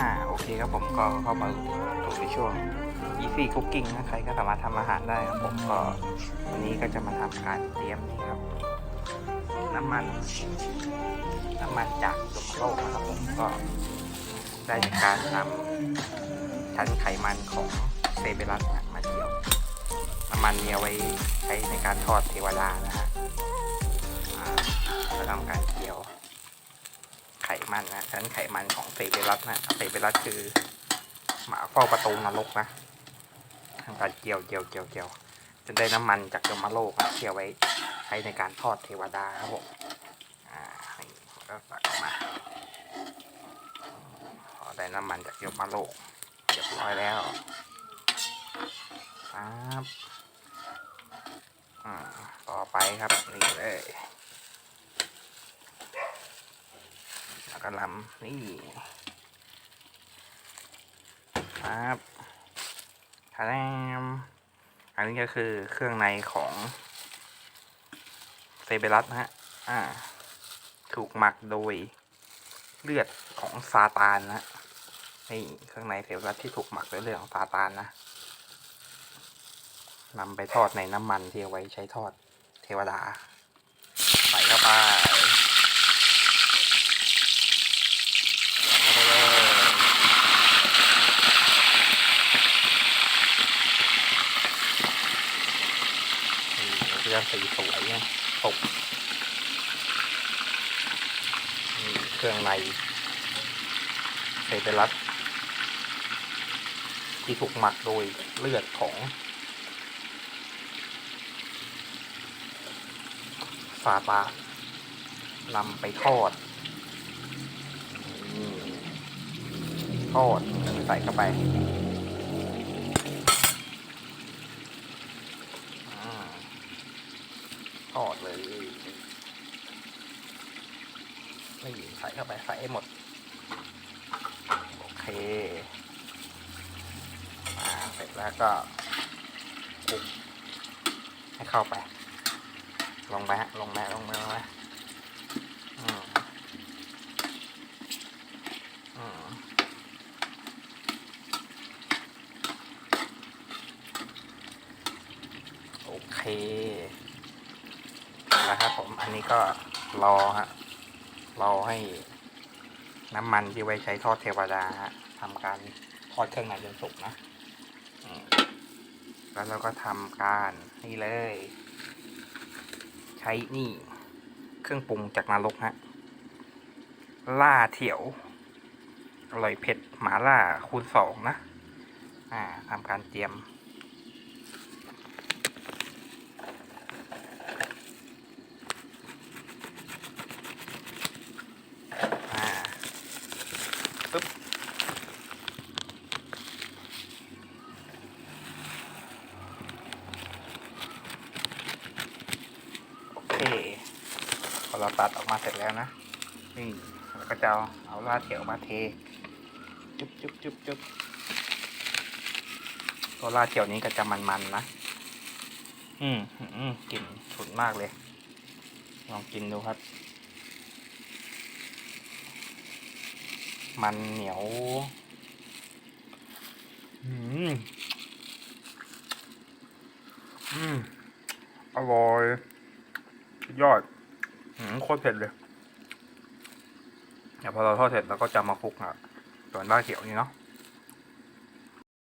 อ่าโอเคครับผมก็เข้ามาสู่ในช่วง easy cooking นะใครก็สามารถทำอาหารได้ครับผมก็วันนี้ก็จะมาทำการเตรียมนี่ครับ น้ำมันน้ำมันจากดมโลกนะครับผมก็ได้จากการนำชั้นไขมันของเซเบรัสมาเกี่ยว น้ำมันเนี่ยเอาไว้ใช้ในการทอดเทวดานะฮะอ่าทำการเกี่ยว ไขมันนะชั้นไขมันของเซเบรัสนะเซเบรัสคือหมาเฝ้าประตูนรกนะทำการเกี่ยวเกี่ยวเกี่ยวเกี่ยวจนได้น้ำมันจากยมโลกนะเกี่ยวไว้ใช้ในการทอดเทวดาครับผมอ่านี่ก็ตักออกมาพอได้น้ำมันจากยมโลกเรียบร้อยแล้วครับอ่าต่อไปครับนี่เลย แล้วก็ลำนี่ครับทาแรมอันนี้ก็คือเครื่องในของเซเบรัสนะฮะ อ่า ถูกหมักโดยเลือดของซาตานนะนี่เครื่องในเซเบรัสที่ถูกหมักด้วยเลือดของซาตานนะนำไปทอดในน้ำมันที่เอาไว้ใช้ทอดเทวดา ใส่เข้าไปเลยนี่เพื่อน สีสวยนี่ยตกเครื่องในเซเบรัสที่ถูกหมักโดยเลือดของซาตานำไปทอดทอดใส่เข้าไปอ่า ทอดเลยนี่ใส่เข้าไปใส่ให้หมด โอเคอ่าเสร็จแล้วก็คลุกให้เข้าไป ลงไปฮะลงไปลงไปลงไปอืมอืมโอเค แล้วครับผมอันนี้ก็รอฮะรอให้น้ำมันที่ไว้ใช้ทอดเทวดาฮะทำการทอดเครื่องในจนสุกนะแล้วเราก็ทำการนี่เลย ใช้นี่ เครื่องปรุงจากนรกฮะล่าเถียวอร่อยเผ็ดหมาล่าคูณสองนะ อ่าทำการเตรียม อ่าปึ๊บ โอเค พ อเราตัดออกมาเสร็จแล้วนะนี่แล้วก็จะเอาเอาลาดเถียวมาเท จุ๊บจุ๊บจุ๊บจุ๊บตัวลาดเถียวนี้ก็จะมันๆนะ อืมอืมกลิ่นฉุนมากเลย ลองกินดูครับ มันเหนียว อืม อืม อร่อย ยอด โคตรเผ็ดเลยเดี๋ยวพอเราทอดเสร็จเราก็จะมาคลุกอะส่วนราเขียวนี่เนาะ